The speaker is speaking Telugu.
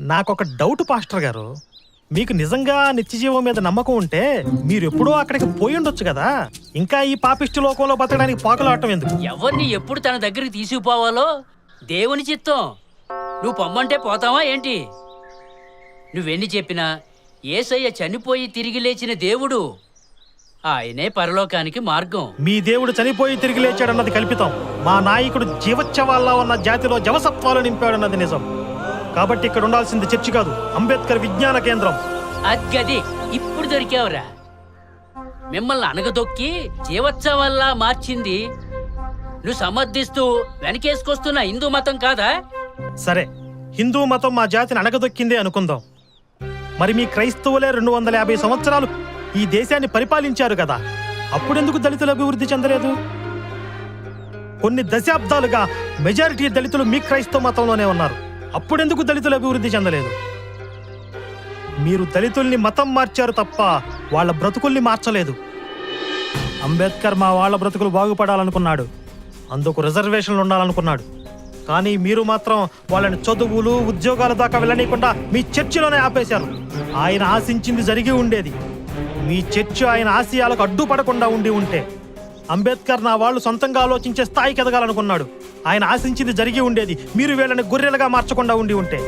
నాకొక డౌట్ పాస్టర్ గారు. మీకు నిజంగా నిత్యజీవం మీద నమ్మకం ఉంటే మీరు ఎప్పుడో అక్కడికి పోయి ఉండొచ్చు కదా. ఇంకా ఈ పాపిష్టి లోకంలో బతకడానికి పాకులాడటం ఎందుకు? ఎవరిని ఎప్పుడు తన దగ్గరికి తీసుకుపోవాలో? దేవుని చిత్తం. నువ్వు పొమ్మంటే పోతావా ఏంటి? నువ్వెన్ని చెప్పినా ఏసయ్య చనిపోయి తిరిగి లేచిన దేవుడు ఆయనే పరలోకానికి మార్గం. మీ దేవుడు చనిపోయి తిరిగి లేచాడన్నది కల్పితం. మా నాయకుడు జీవోత్సవాల్లో ఉన్న జాతిలో జవసత్వాలు నింపాడన్నది నిజం. కాబట్టి ఇక్కడ ఉండాల్సింది చర్చి కాదు అంబేద్కర్ విజ్ఞాన కేంద్రం. అద్గది ఇప్పుడు దొరికావురా. మిమ్మల్ని అనగదొక్కి జీవోత్సవాల్లా మార్చింది. నువ్వు సమర్థిస్తూ వెనకేసుకొస్తున్న హిందూ మతం కాదా? సరే హిందూ మతం మా జాతిని అణగదొక్కిందే అనుకుందాం. మరి మీ క్రైస్తవులే రెండు వందల యాభై సంవత్సరాలు ఈ దేశాన్ని పరిపాలించారు కదా. అప్పుడెందుకు దళితులు అభివృద్ధి చెందలేదు? కొన్ని దశాబ్దాలుగా మెజారిటీ దళితులు మీ క్రైస్తవ మతంలోనే ఉన్నారు. అప్పుడెందుకు దళితులు అభివృద్ధి చెందలేదు? మీరు దళితుల్ని మతం మార్చారు తప్ప వాళ్ళ బ్రతుకుల్ని మార్చలేదు. అంబేద్కర్ మా వాళ్ళ బ్రతుకులు బాగుపడాలనుకున్నాడు. అందుకు రిజర్వేషన్లు ఉండాలనుకున్నాడు. కానీ మీరు మాత్రం వాళ్ళని చదువులు ఉద్యోగాల దాకా వెళ్ళనీయకుండా మీ చర్చిలోనే ఆపేశారు. ఆయన ఆశించింది జరిగి ఉండేది. మీ చర్చి ఆయన ఆశయాలకు అడ్డుపడకుండా ఉండి ఉంటే. అంబేద్కర్ నా వాళ్ళు సొంతంగా ఆలోచించే స్థాయికి ఎదగాలనుకున్నాడు. ఆయన ఆశించింది జరిగి ఉండేది మీరు వీళ్ళని గొర్రెలుగా మార్చకుండా ఉండి ఉంటే.